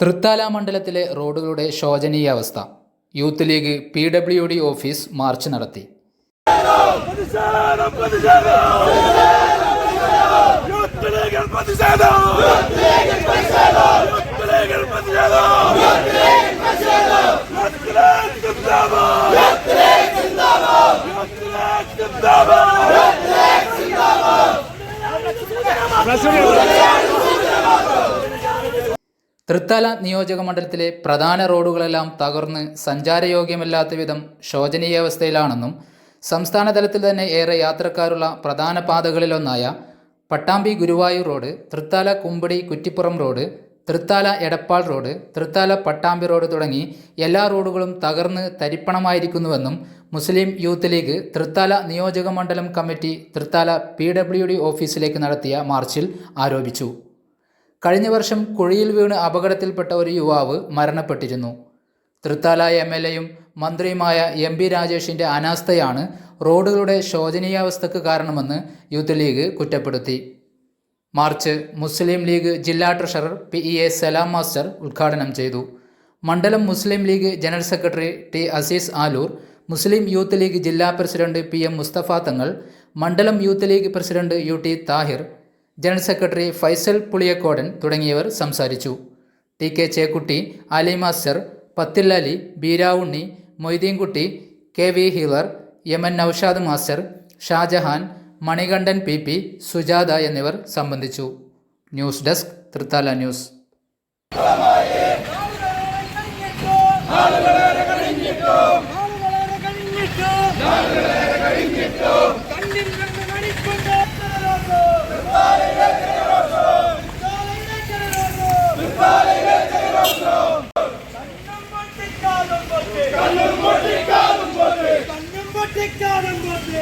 തൃത്താല മണ്ഡലത്തിലെ റോഡുകളുടെ ശോചനീയാവസ്ഥ youth league P W D office march നടത്തി പ്രതിഷേധം പ്രതിഷേധം യൂത്ത് ലീഗിൽ പ്രതിഷേധം യൂത്ത് ലീഗിൽ പ്രതിഷേധം യൂത്ത് ലീഗ് സിന്ദാബാദ് യൂത്ത് ലീഗ് സിന്ദാബാദ് യൂത്ത് ലീഗ് സിന്ദാബാദ് തൃത്താല നിയോജക മണ്ഡലത്തിലെ പ്രധാന റോഡുകളെല്ലാം തകർന്ന് സഞ്ചാരയോഗ്യമല്ലാത്ത വിധം ശോചനീയാവസ്ഥയിലാണെന്നും സംസ്ഥാന തലത്തിൽ തന്നെ ഏറെ യാത്രക്കാരുള്ള പ്രധാന പാതകളിലൊന്നായ Pattambi Guruvayur road Thrithala Kumbidi Kuttippuram road Thrithala Edappal road Thrithala Pattambi road തുടങ്ങി എല്ലാ റോഡുകളും തകർന്ന് തരിപ്പണമായിരിക്കുന്നുവെന്നും മുസ്ലിം യൂത്ത് ലീഗ് തൃത്താല നിയോജക മണ്ഡലം കമ്മിറ്റി തൃത്താല പി ഓഫീസിലേക്ക് നടത്തിയ മാർച്ചിൽ ആരോപിച്ചു. കഴിഞ്ഞ വർഷം കുഴിയിൽ വീണ് അപകടത്തിൽപ്പെട്ട ഒരു യുവാവ് മരണപ്പെട്ടിരുന്നു. തൃത്താല എം എൽ എയും മന്ത്രിയുമായ എം പി രാജേഷിന്റെ അനാസ്ഥയാണ് റോഡുകളുടെ ശോചനീയാവസ്ഥക്ക് കാരണമെന്ന് യൂത്ത് ലീഗ് കുറ്റപ്പെടുത്തി. മാർച്ച് മുസ്ലിം ലീഗ് ജില്ലാ treasurer P E A Salam master ഉദ്ഘാടനം ചെയ്തു. മണ്ഡലം Muslim league general secretary T Azeez Aloor Muslim youth league ജില്ലാ president P M Musthafa Thangal മണ്ഡലം youth league president U T Thahir general secretary Faisal Puliyakkodan തുടങ്ങിയവർ സംസാരിച്ചു. T K Chekkutty Ali master പത്തില്ലലി Beeravunni Moideenkutty K V healer N Naushad master Shajahan Manikandan P P Sujatha എന്നിവർ സംബന്ധിച്ചു. News desk Thrithala news.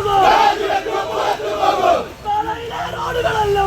നിൽക്കുന്നു റോഡുകളല്ലോ.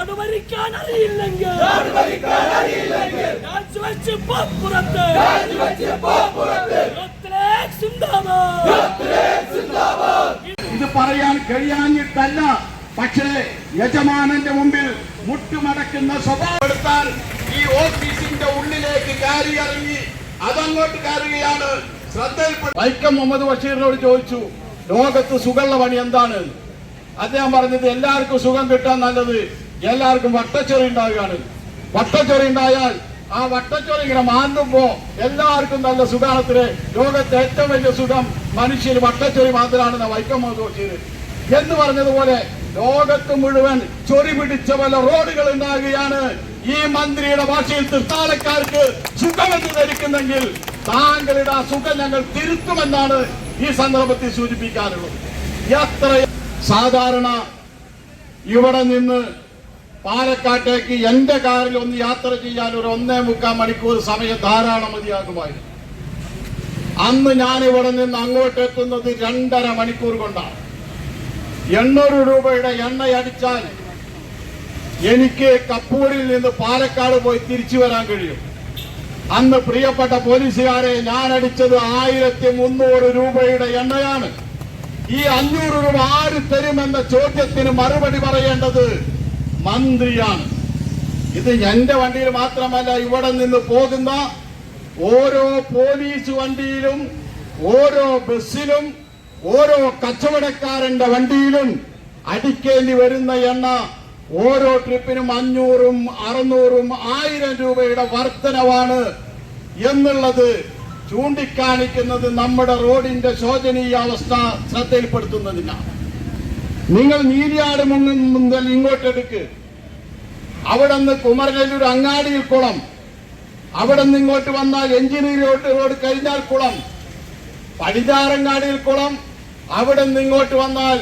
അനുഭവിക്കാൻ അറിയില്ലെങ്കിൽ രാജിവെച്ച് പുറത്ത് ഇത് പറയാൻ കഴിയാഞ്ഞിട്ടല്ല. പക്ഷേ യജമാനന്റെ മുമ്പിൽ മുട്ടുമടക്കുന്ന സ്വഭാവപ്പെടുത്താൻ ഈ ഓഫീസിന്റെ ഉള്ളിലേക്ക് കയറി ഇറങ്ങി അതങ്ങോട്ട് കയറുകയാണ്. ശ്രദ്ധയിൽപ്പെട്ട വൈക്കം മുഹമ്മദ് ബഷീറിനോട് ചോദിച്ചു ലോകത്ത് സുഖമുള്ള പണി എന്താണ്? അദ്ദേഹം പറഞ്ഞത് എല്ലാവർക്കും സുഖം കിട്ടാൻ നല്ലത് എല്ലാവർക്കും വട്ടച്ചൊറി ഉണ്ടാവുകയാണ്. വട്ടച്ചൊറി ഉണ്ടായാൽ ആ വട്ടച്ചൊറി ഇങ്ങനെ മാന്തുമ്പോ എല്ലാവർക്കും നല്ല സുഖാണത്തിന് ലോകത്തെ ഏറ്റവും വലിയ സുഖം മനുഷ്യർ വട്ടച്ചൊറി മാത്രമാണെന്ന് വൈക്കം മുഹമ്മദ് ബഷീർ എന്ന് പറഞ്ഞതുപോലെ ലോകത്ത് മുഴുവൻ ചൊറി പിടിച്ച പല റോഡുകൾ ഉണ്ടാകുകയാണ്. ഈ മന്ത്രിയുടെ ഭാഷയിൽ തൃത്താലക്കാർക്ക് സുഖമെന്ന് ധരിക്കുന്നെങ്കിൽ താങ്കളുടെ ആ സുഖം ഞങ്ങൾ തിരുത്തുമെന്നാണ് ഈ സന്ദർഭത്തിൽ സൂചിപ്പിക്കാനുള്ളത്. എത്ര സാധാരണ ഇവിടെ നിന്ന് പാലക്കാട്ടേക്ക് എന്റെ കാറിൽ ഒന്ന് യാത്ര ചെയ്യാൻ ഒരു ഒന്നേ മുക്കാൽ മണിക്കൂർ സമയം ധാരാളം മതിയാകുമായിരുന്നു. അന്ന് ഞാൻ ഇവിടെ നിന്ന് അങ്ങോട്ട് എത്തുന്നത് രണ്ടര മണിക്കൂർ കൊണ്ടാണ്. എണ്ണൂറ് രൂപയുടെ എണ്ണ അടിച്ചാൽ എനിക്ക് കപ്പൂരിൽ നിന്ന് പാലക്കാട് പോയി തിരിച്ചു വരാൻ കഴിയും. അന്ന് പ്രിയപ്പെട്ട പോലീസുകാരെ ഞാൻ അടിച്ചത് ആയിരത്തി മുന്നൂറ് രൂപയുടെ എണ്ണയാണ്. ഈ അഞ്ഞൂറ് രൂപ ആര് തരുമെന്ന ചോദ്യത്തിന് മറുപടി പറയേണ്ടത് മന്ത്രിയാണ്. ഇത് എന്റെ വണ്ടിയിൽ മാത്രമല്ല ഇവിടെ നിന്ന് പോകുന്ന ഓരോ പോലീസ് വണ്ടിയിലും ഓരോ ബസ്സിലും ഓരോ കച്ചവടക്കാരന്റെ വണ്ടിയിലും അടിക്കേണ്ടി വരുന്ന എണ്ണ ഓരോ ട്രിപ്പിനും അഞ്ഞൂറും അറുന്നൂറും ആയിരം രൂപയുടെ വർധനവാണ് എന്നുള്ളത് ചൂണ്ടിക്കാണിക്കുന്നത് നമ്മുടെ റോഡിന്റെ ശോചനീയ അവസ്ഥ ശ്രദ്ധയിൽപ്പെടുത്തുന്നതിനാണ് നിങ്ങൾ നീരിയാട് മുതൽ ഇങ്ങോട്ടെടുക്ക്. അവിടെ നിന്ന് കുമരനല്ലൂർ അങ്ങാടിയിൽ കുളം. അവിടെ നിന്ന് ഇങ്ങോട്ട് വന്നാൽ എഞ്ചിനീയർ റോഡ് കഴിഞ്ഞാൽ കുളം. പടിഞ്ഞാറങ്ങാടിയിൽ കുളം. അവിടെ നിന്ന് ഇങ്ങോട്ട് വന്നാൽ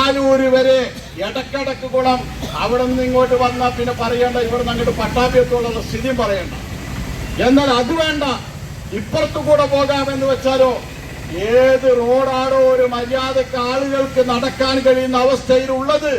ആലൂര് വരെ എടക്കടക്ക് കുളം. അവിടെ നിന്ന് ഇങ്ങോട്ട് വന്നാൽ പിന്നെ പറയേണ്ട ഇവിടെ നിന്ന് അങ്ങോട്ട് പട്ടാഭിയത്തോടുള്ള സ്ഥിതിയും പറയണ്ട. എന്നാൽ അത് വേണ്ട. ഇപ്പുറത്തു കൂടെ പോകാമെന്ന് വെച്ചാലോ ഏത് റോഡാണോ ഒരു മര്യാദയ്ക്ക് ആളുകൾക്ക് നടക്കാൻ കഴിയുന്ന അവസ്ഥയിലുള്ളത്.